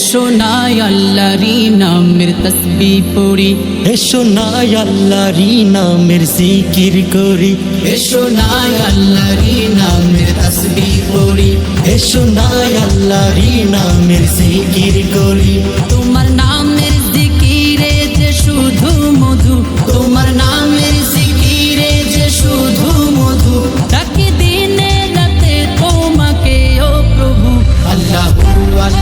এসো নাই আল্লাহরি নামের তসবি পড়ি। এসো নাই আল্লাহরি নামের জিকির করি। এসো নাই আল্লাহরি নামের তসবি পড়ি। এসো নাই আল্লাহরি নামের জিকির করি। তোমার নামের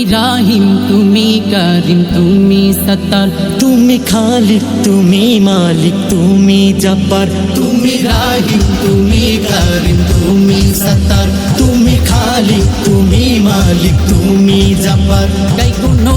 রাহিম তুমি করিম তুমি সত্তার তুমি খালিক তুমি মালিক তুমি জব্বার তুমি রাহিম তুমি করিম তুমি সত্তার তুমি খালিক তুমি মালিক তুমি জব্বার গাই গুনো